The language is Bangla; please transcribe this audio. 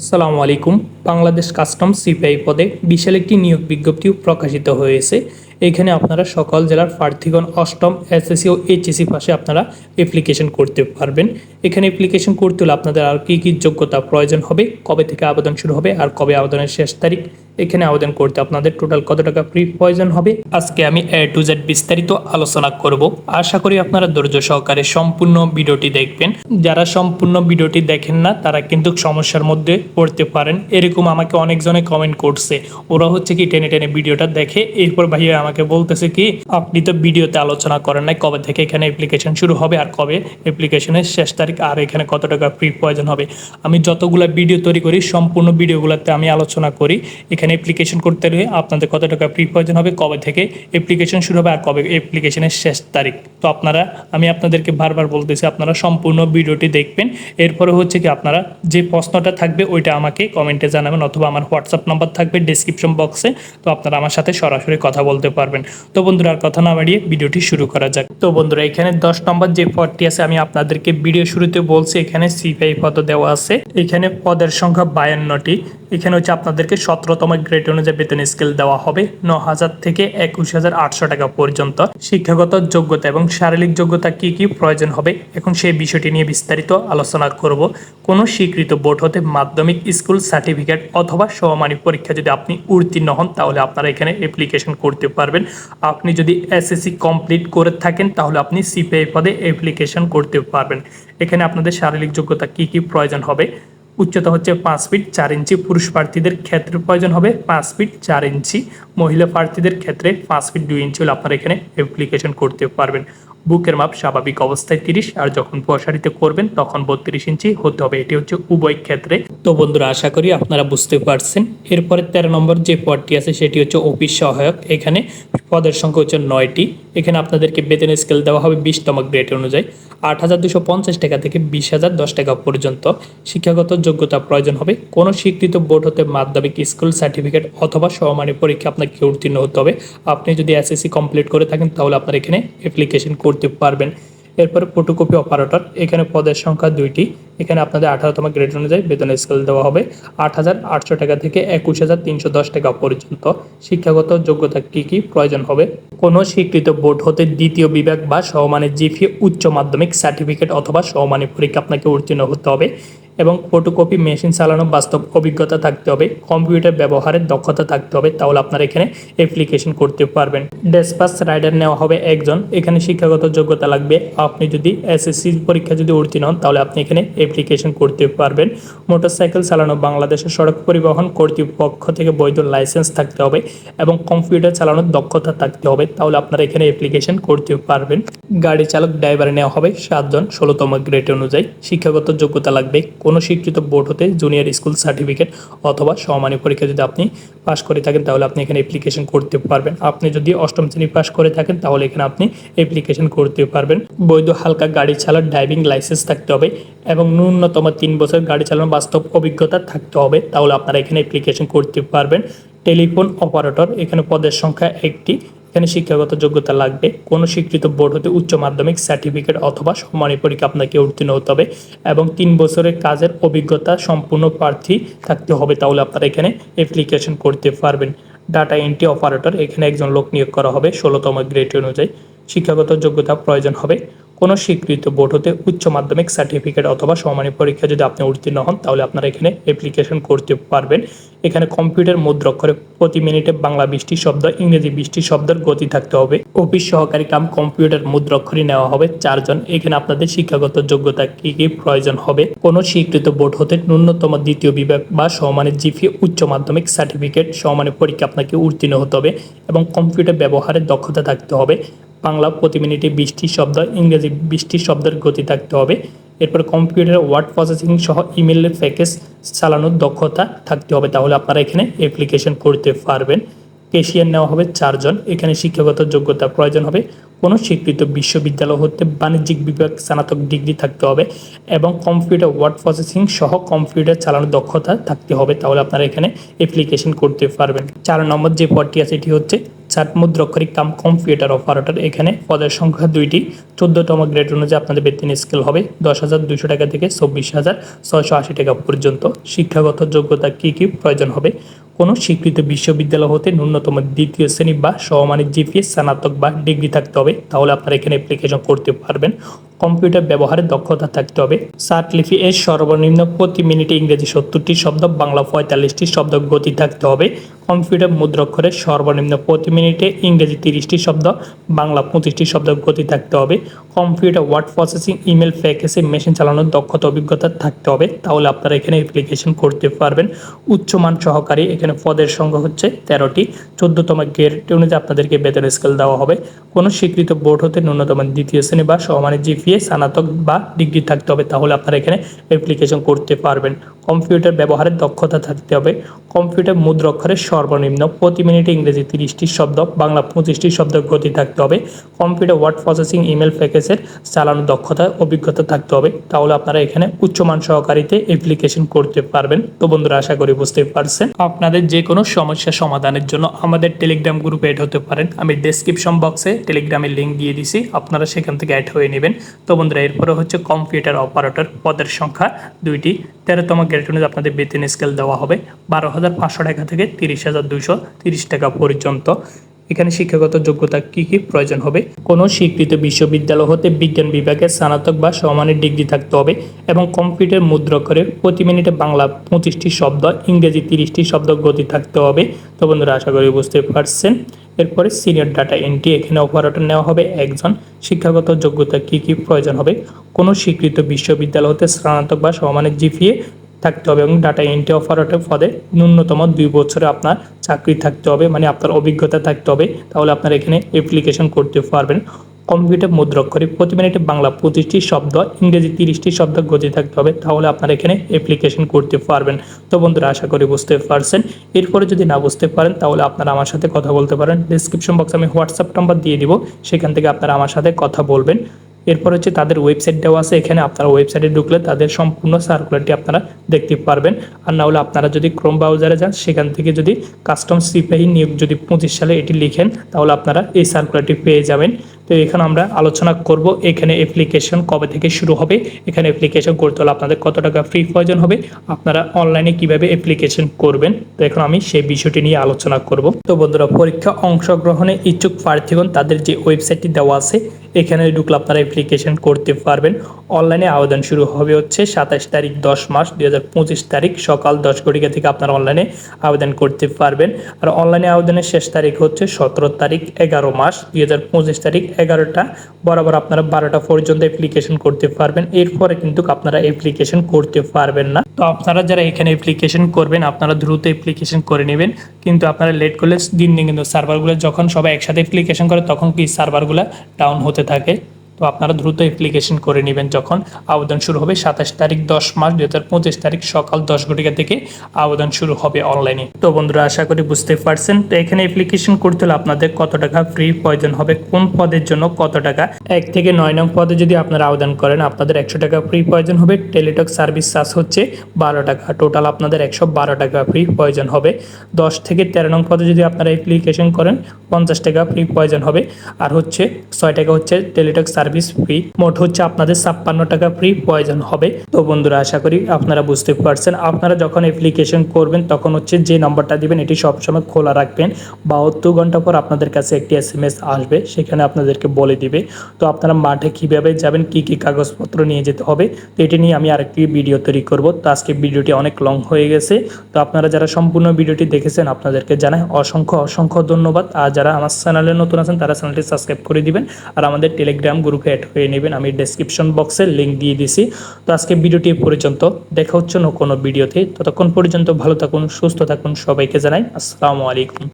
আসসালামু আলাইকুম। বাংলাদেশ কাস্টম সিপিআই পদে বিশাল একটি নিয়োগ বিজ্ঞপ্তি প্রকাশিত হয়েছে। এখানে আপনারা সকল জেলার প্রার্থীগণ অষ্টম এসএসসি ও এইচএসসি পাশে আপনারা অ্যাপ্লিকেশন করতে পারবেন। এখানে অ্যাপ্লিকেশন করতে হলে আপনাদের আর কী কী যোগ্যতা প্রয়োজন হবে, কবে থেকে আবেদন শুরু হবে, আর কবে আবেদনের শেষ তারিখ এখানে আবেদন করতে আপনাদের টোটাল কত টাকা ফ্রি প্রয়োজন হবে? আজকে আমি এ টু জেড বিস্তারিত আলোচনা করব। আশা করি আপনারা ধৈর্য সহকারে সম্পূর্ণ ভিডিওটি দেখবেন। যারা সম্পূর্ণ ভিডিওটি দেখেন না, তারা কিন্তু সমস্যার মধ্যে পড়তে পারেন। এরকম আমাকে অনেকজনে কমেন্ট করছে। ওরা হচ্ছে কি টেনে টেনে ভিডিওটা দেখে। এরপর ভাইয়া আমাকে বলতেছে কি, আপনি তো ভিডিওতে আলোচনা করেন নাই, কবে থেকে এখানে অ্যাপ্লিকেশন শুরু হবে আর কবে অ্যাপ্লিকেশনের শেষ তারিখ আর এখানে কত টাকা ফ্রি প্রয়োজন হবে? আমি যতগুলো ভিডিও তৈরি করি, সম্পূর্ণ ভিডিওগুলোতে আমি আলোচনা করি। এখানে অ্যাপ্লিকেশন করতে হলে আপনাদের কত টাকা ফ্রি প্রয়োজন হবে, কবে থেকে অ্যাপ্লিকেশন শুরু হবে আর কবে অ্যাপ্লিকেশনের শেষ তারিখ। তো আপনারা, আমি আপনাদেরকে বারবার বলতেছি, আপনারা সম্পূর্ণ ভিডিওটি দেখবেন। এরপরে হচ্ছে কি, আপনারা যে প্রশ্নটা থাকবে ওইটা আমাকে কমেন্টে জানাবেন অথবা আমার হোয়াটসঅ্যাপ নাম্বার থাকবে ডিসক্রিপশন বক্সে তো আপনারা আমার সাথে সরাসরি কথা বলতে পারবেন। তো বন্ধুরা, আর কথা না বাড়িয়ে ভিডিওটি শুরু করা যাক। তো বন্ধুরা, এখানে দশ নম্বর যে পদটি আছে, আমি আপনাদেরকে ভিডিও শুরুতে বলছি, এখানে সিপিআই পদ দেওয়া আছে। এখানে পদের সংখ্যা বায়ান্নটি। এখানে হচ্ছে আপনাদেরকে সতেরোতম গ্রেড অনুযায়ী বেতন স্কেল দেওয়া হবে ন হাজার থেকে একুশ হাজার আটশো টাকা পর্যন্ত। শিক্ষাগত যোগ্যতা এবং শারীরিক যোগ্যতা কি কি প্রয়োজন হবে? এখন সেই বিষয়টি নিয়ে বিস্তারিত আলোচনা করব। কোনো স্বীকৃত বোর্ড হতে মাধ্যমিক স্কুল সার্টিফিকেট অথবা সমমানিক পরীক্ষা যদি আপনি উত্তীর্ণ হন, তাহলে আপনারা এখানে অ্যাপ্লিকেশন করতে পারবেন। আপনি যদি এসএসসি কমপ্লিট করে থাকেন, তাহলে আপনি সিপিআই পদে অ্যাপ্লিকেশন করতে পারবেন। এখানে আপনাদের শারীরিক যোগ্যতা কি কি প্রয়োজন হবে? উচ্চতা হচ্ছে পাঁচ ফিট চার ইঞ্চি। পুরুষ প্রার্থীদের ক্ষেত্রে প্রয়োজন হবে পাঁচ ফিট চার ইঞ্চি। মহিলা প্রার্থীদের ক্ষেত্রে পাঁচ ফিট দুই ইঞ্চি হলে আপনারা এখানে অ্যাপ্লিকেশন করতে পারবেন। বুকের মাপ স্বাভাবিক অবস্থায় তিরিশ, আর যখন প্রসারিত করবেন তখন বত্রিশ ইঞ্চি হতে হবে। এটি হচ্ছে উভয় ক্ষেত্রে। তো বন্ধুরা, আশা করি আপনারা বুঝতে পারছেন। এরপরে তেরো নম্বর যে পদটি আছে সেটি হচ্ছে অফিস সহায়ক। এখানে পদের সংখ্যা হচ্ছে নয়টি। এখানে আপনাদেরকে বেতন স্কেল দেওয়া হবে বিশতম গ্রেড অনুযায়ী। আট হাজার দুশো পঞ্চাশ টাকা থেকে বিশ হাজার দশ টাকা পর্যন্ত। শিক্ষাগত যোগ্যতা প্রয়োজন হবে। কোনো স্বীকৃত বোর্ড হতে মাধ্যমিক স্কুল সার্টিফিকেট অথবা সমমানের পরীক্ষা আপনাকে উত্তীর্ণ হতে হবে। আপনি যদি এসএসসি কমপ্লিট করে থাকেন তাহলে আপনার এখানে অ্যাপ্লিকেশন করতে পারবেন। এরপরে ফটোকপি অপারেটর এখানে পদের সংখ্যা দুইটি। এখানে আপনাদের আঠারোতম গ্রেড অনুযায়ী বেতন স্কেল দেওয়া হবে। আট হাজার আটশো টাকা থেকে একুশ হাজার তিনশো দশ টাকা পর্যন্ত। শিক্ষাগত যোগ্যতা কী কী প্রয়োজন হবে? কোনো স্বীকৃত বোর্ড হতে দ্বিতীয় বিভাগ বা সমমানের জিপিএ উচ্চ মাধ্যমিক সার্টিফিকেট অথবা সমমানের পরীক্ষা আপনাকে উত্তীর্ণ হতে হবে। এবং ফটোকপি মেশিন চালানোর বাস্তব অভিজ্ঞতা থাকতে হবে কম্পিউটার ব্যবহারের দক্ষতা থাকতে হবে, তাহলে আপনারা এখানে অ্যাপ্লিকেশন করতে পারবেন। ডেসপাস রাইডার নেওয়া হবে একজন, এখানে শিক্ষাগত যোগ্যতা লাগবে। আপনি যদি এসএসসি পরীক্ষা যদি উত্তীর্ণ হন, তাহলে আপনি এখানে অ্যাপ্লিকেশন করতে পারবেন। মোটরসাইকেল চালানো, বাংলাদেশের সড়ক পরিবহন কর্তৃপক্ষ থেকে বৈধ লাইসেন্স থাকতে হবে এবং কম্পিউটার চালানোর দক্ষতা থাকতে হবে, তাহলে আপনারা এখানে অ্যাপ্লিকেশন করতে পারবেন। গাড়ি চালক ড্রাইভার নেওয়া হবে সাতজন, ষোলোতম গ্রেড অনুযায়ী। শিক্ষাগত যোগ্যতা লাগবে কোনো স্বীকৃত বোর্ড হতে জুনিয়র স্কুল সার্টিফিকেট অথবা সমানি পরীক্ষা যদি আপনি পাশ করে থাকেন, তাহলে আপনি এখানে অ্যাপ্লিকেশন করতে পারবেন। আপনি যদি অষ্টম শ্রেণি পাশ করে থাকেন, তাহলে এখানে আপনি অ্যাপ্লিকেশন করতে পারবেন। বৈধ হালকা গাড়ি চালার ড্রাইভিং লাইসেন্স থাকতে হবে এবং ন্যূনতম তিন বছর গাড়ি চালানোর বাস্তব অভিজ্ঞতা থাকতে হবে, তাহলে আপনারা এখানে অ্যাপ্লিকেশন করতে পারবেন। টেলিফোন অপারেটর এখানে পদের সংখ্যা একটি এখানে শিক্ষাগত যোগ্যতা লাগবে। কোনো স্বীকৃত বোর্ড হতে উচ্চ মাধ্যমিক সার্টিফিকেট অথবা সম্মানী পরীক্ষা আপনাকে উত্তীর্ণ হতে হবে এবং তিন বছরের কাজের অভিজ্ঞতা সম্পূর্ণ প্রার্থী থাকতে হবে তাহলে আপনারা এখানে অ্যাপ্লিকেশন করতে পারবেন। ডাটা এন্ট্রি অপারেটর এখানে একজন লোক নিয়োগ করা হবে ষোলোতম গ্রেড অনুযায়ী। শিক্ষাগত যোগ্যতা প্রয়োজন হবে। কোনো স্বীকৃত বোর্ড হতে উচ্চ মাধ্যমিক সার্টিফিকেট অথবা সমানী পরীক্ষা যদি আপনি উত্তীর্ণ হন, তাহলে আপনারা এখানে অ্যাপ্লিকেশন করতে পারবেন। এখানে কম্পিউটার মুদ্রাক্ষরে প্রতি মিনিটে বাংলা বৃষ্টি শব্দ, ইংরেজি বৃষ্টি শব্দের গতি থাকতে হবে। অফিস সহকারী কাম কম্পিউটার মুদ্রাক্ষরই নেওয়া হবে চারজন। এখানে আপনাদের শিক্ষাগত যোগ্যতা কি কি প্রয়োজন হবে? কোনো স্বীকৃত বোর্ড হতে ন্যূনতম দ্বিতীয় বিভাগ বা সমানের জিপি, উচ্চ মাধ্যমিক সার্টিফিকেট সমানের পরীক্ষা আপনাকে উত্তীর্ণ হতে হবে এবং কম্পিউটার ব্যবহারের দক্ষতা থাকতে হবে। বাংলা প্রতি মিনিটে বিশটি শব্দ, ইংরেজি বিশটি শব্দের গতি থাকতে হবে। এরপর কম্পিউটার ওয়ার্ড প্রসেসিং সহ ইমেলের প্যাকেজ চালানোর দক্ষতা থাকতে হবে। তাহলে আপনারা এখানে অ্যাপ্লিকেশন করতে পারবেন। কেশিয়ার নেওয়া হবে চারজন। এখানে শিক্ষাগত যোগ্যতা প্রয়োজন হবে। কোনো স্বীকৃত বিশ্ববিদ্যালয় হতে বাণিজ্যিক বিভাগ, স্নাতক ডিগ্রি থাকতে হবে এবং কম্পিউটার ওয়ার্ড প্রসেসিং সহ কম্পিউটার চালানোর দক্ষতা থাকতে হবে। তাহলে আপনারা এখানে অ্যাপ্লিকেশন করতে পারবেন। চার নম্বর যে পদটি আছে, এটি হচ্ছে চার মুদ্রাক্ষরিক কাম কম্পিউটার অপারেটর। এখানে পদের সংখ্যা দুইটি। চোদ্দতম গ্রেড অনুযায়ী আপনাদের বেতন স্কেল হবে দশ হাজার দুশো টাকা থেকে চব্বিশ হাজার ছয়শো আশি টাকা পর্যন্ত। শিক্ষাগত যোগ্যতা কী কী প্রয়োজন হবে? কোনো স্বীকৃত বিশ্ববিদ্যালয় হতে ন্যূনতম দ্বিতীয় শ্রেণি বা সমমানের জিপিএ স্নাতক বা ডিগ্রি থাকতে হবে। তাহলে আপনারা এখানে অ্যাপ্লিকেশন করতে পারবেন। কম্পিউটার ব্যবহারে দক্ষতা থাকতে হবে। সার্ট লিপি এর সর্বনিম্ন প্রতি মিনিটে ইংরেজি সত্তরটি শব্দ, বাংলা পঁয়তাল্লিশটি শব্দ গতি থাকতে হবে। কম্পিউটার মুদ্রাক্ষরের সর্বনিম্ন প্রতি মিনিটে ইংরেজি তিরিশটি শব্দ, বাংলা পঁচিশটি শব্দ গতি থাকতে হবে। কম্পিউটার ওয়ার্ড প্রসেসিং, ইমেল প্যাকেজে, মেশিন চালানোর দক্ষতা, অভিজ্ঞতা থাকতে হবে। তাহলে আপনারা এখানে অ্যাপ্লিকেশন করতে পারবেন। উচ্চমান সহকারী এখানে পদের সংখ্যা হচ্ছে তেরোটি। চোদ্দতম গ্রেড অনুযায়ী আপনাদেরকে বেতন স্কেল দেওয়া হবে। কোনো স্বীকৃত বোর্ড হতে ন্যূনতম দ্বিতীয় শ্রেণি বা সমানের জিপিএ, স্নাতক বা ডিগ্রি থাকতে হবে। তাহলে আপনারা এখানে অ্যাপ্লিকেশন করতে পারবেন। কম্পিউটার ব্যবহারের দক্ষতা থাকতে হবে। কম্পিউটার মুদ্রাক্ষরের সর্বনিম্ন প্রতি মিনিটে ইংরেজি তিরিশটি শব্দ, বাংলা পঁচিশটি শব্দ গতি থাকতে হবে। কম্পিউটার ওয়ার্ড প্রসেসিং ইমেল প্যাকেজের চালানোর দক্ষতা, অভিজ্ঞতা থাকতে হবে। তাহলে আপনারা এখানে উচ্চমান সহকারীতে অ্যাপ্লিকেশন করতে পারবেন। তো বন্ধুরা, আশা করি বুঝতে পারছেন। আপনাদের যে কোনো সমস্যা সমাধানের জন্য আমাদের টেলিগ্রাম গ্রুপে অ্যাড হতে পারেন। আমি ডেসক্রিপশন বক্সে টেলিগ্রামের লিঙ্ক দিয়ে দিছি। আপনারা সেখান থেকে অ্যাড হয়ে নেবেন। তো বন্ধুরা, এরপরে হচ্ছে কম্পিউটার অপারেটর পদের সংখ্যা দুইটি। তেরোতম গ্রেড অনুযায়ী আপনাদের বেতন স্কেল দেওয়া হবে বারো হাজার পাঁচশো টাকা থেকে তিরিশ হাজার দুইশো তিরিশ টাকা পর্যন্ত। এখানে শিক্ষাগত যোগ্যতা কি কি প্রয়োজন হবে? কোনো স্বীকৃত বিশ্ববিদ্যালয় হতে বিজ্ঞান বিভাগে স্নাতক বা সমানের ডিগ্রি থাকতে হবে এবং কম্পিউটার মুদ্রাক্ষরে প্রতি মিনিটে বাংলা পঁচিশটি শব্দ, ইংরেজি তিরিশটি শব্দ গতি থাকতে হবে। তো বন্ধুরা, আশা করি বুঝতে পারছেন। এরপরে সিনিয়র ডাটা এন্ট্রি, এখানে অপারেটর নেওয়া হবে একজন। শিক্ষাগত যোগ্যতা কি কি প্রয়োজন হবে? কোনো স্বীকৃত বিশ্ববিদ্যালয় হতে স্নাতক বা সমানের জিপিএ থাকতে হবে এবং ডাটা এন্ট্রি অপারেটর পদে ন্যূনতম দুই বছরে আপনার চাকরি থাকতে হবে মানে আপনার অভিজ্ঞতা থাকতে হবে, তাহলে আপনার এখানে অ্যাপ্লিকেশন করতে পারবেন। কম্পিউটার মুদ্রাক্ষরে প্রতি মিনিটে বাংলা পঁচিশটি শব্দ, ইংরেজি তিরিশটি শব্দ গতি থাকতে হবে, তাহলে আপনারা এখানে অ্যাপ্লিকেশন করতে পারবেন। তো বন্ধুরা, আশা করি বুঝতে পারছেন। এরপরে যদি না বুঝতে পারেন, তাহলে আপনারা আমার সাথে কথা বলতে পারেন। ডিসক্রিপশন বক্সে আমি হোয়াটসঅ্যাপ নাম্বার দিয়ে দিব, সেখান থেকে আপনারা আমার সাথে কথা বলবেন। এরপর হচ্ছে তাদের ওয়েবসাইট দেওয়া আছে, এখানে আপনারা ওয়েবসাইটে ঢুকলে তাদের সম্পূর্ণ সার্কুলারটি আপনারা দেখতে পারবেন। আর না হলে আপনারা যদি ক্রোম ব্রাউজারে যান, সেখান থেকে যদি কাস্টম সিপাহী নিয়োগ যদি পঁচিশ সালে এটি লিখেন, তাহলে আপনারা এই সার্কুলারটি পেয়ে যাবেন। তো এখানে আমরা আলোচনা করব, এখানে অ্যাপ্লিকেশন কবে থেকে শুরু হবে, এখানে অ্যাপ্লিকেশন করতে হলে আপনাদের কত টাকা ফ্রি প্রয়োজন হবে, আপনারা অনলাইনে কীভাবে অ্যাপ্লিকেশন করবেন। তো এখন আমি সেই বিষয়টি নিয়ে আলোচনা করব। তো বন্ধুরা, পরীক্ষা অংশগ্রহণে ইচ্ছুক প্রার্থীগণ, তাদের যে ওয়েবসাইটটি দেওয়া আছে এখানে ঢুকলে আপনারা অ্যাপ্লিকেশন করতে পারবেন। অনলাইনে আবেদন শুরু হবে হচ্ছে সাতাশ তারিখ দশ মাস দুই হাজার পঁচিশ তারিখ সকাল দশ ঘটিকা থেকে আপনারা অনলাইনে আবেদন করতে পারবেন। আর অনলাইনে আবেদনের শেষ তারিখ হচ্ছে সতেরো তারিখ এগারো মাস দুই হাজার পঁচিশ তারিখ এগারোটা। বরাবর আপনারা বারোটা পর্যন্ত অ্যাপ্লিকেশন করতে পারবেন। এরপরে কিন্তু আপনারা অ্যাপ্লিকেশন করতে পারবেন না। তো আপনারা যারা এখানে অ্যাপ্লিকেশন করবেন, আপনারা দ্রুত অ্যাপ্লিকেশন করে নেবেন। কিন্তু আপনারা লেট করলে দিন দিন কিন্তু সার্ভারগুলো যখন সবাই একসাথে অ্যাপ্লিকেশন করে, তখন কি সার্ভারগুলো ডাউন হতে থাকে। তো আপনারা দ্রুত অ্যাপ্লিকেশন করে নেবেন যখন আবেদন শুরু হবে সাতাশ তারিখ, দশ মাস দুই হাজার তারিখ সকাল দশ ঘটিকা থেকে আবেদন শুরু হবে অনলাইনে তো বন্ধুরা, আশা করি বুঝতে পারছেন। তো এখানে অ্যাপ্লিকেশন করতে হলে আপনাদের কত টাকা ফ্রি প্রয়োজন হবে, কোন পদের জন্য কত টাকা? এক থেকে নয় নং পদে যদি আপনারা আবেদন করেন, আপনাদের একশো টাকা ফ্রি প্রয়োজন হবে। টেলিটক সার্ভিস চার্জ হচ্ছে বারো টাকা। টোটাল আপনাদের একশো বারো টাকা ফ্রি প্রয়োজন হবে। দশ থেকে তেরো নং পদে যদি আপনারা অ্যাপ্লিকেশন করেন, পঞ্চাশ টাকা ফ্রি প্রয়োজন হবে। আর হচ্ছে ছয় টাকা হচ্ছে টেলিটক সার্ভিস ফ্রি মোট হচ্ছে আপনাদের ছাপ্পান্ন টাকা ফ্রি প্রয়োজন হবে। তো বন্ধুরা, আশা করি আপনারা বুঝতে পারছেন। আপনারা যখন অ্যাপ্লিকেশন করবেন, তখন হচ্ছে যে নাম্বারটা দিবেন, এটি সবসময় খোলা রাখবেন। বাহাত্তর ঘণ্টা পর আপনাদের কাছে একটি এস এম এস আসবে, সেখানে আপনাদেরকে বলে দিবে। তো আপনারা মাঠে কীভাবে যাবেন, কি কি কাগজপত্র নিয়ে যেতে হবে, তো এটি নিয়ে আমি আরেকটি ভিডিও তৈরি করব। তো আজকে ভিডিওটি অনেক লং হয়ে গেছে। তো আপনারা যারা সম্পূর্ণ ভিডিওটি দেখেছেন, আপনাদেরকে জানাই অসংখ্য অসংখ্য ধন্যবাদ। আর যারা আমার চ্যানেলে নতুন আছেন, তারা চ্যানেলটি সাবস্ক্রাইব করে দিবেন। আর আমাদের টেলিগ্রাম গ্রুপে অ্যাড হয়ে নেবেন। আমি ডেসক্রিপশন বক্সে লিঙ্ক দিয়ে দিছি। তো আজকে ভিডিওটি পর্যন্ত। দেখা হচ্ছে না কোনো ভিডিওতে। ততক্ষণ পর্যন্ত ভালো থাকুন, সুস্থ থাকুন। সবাইকে জানাই আসসালামু আলাইকুম।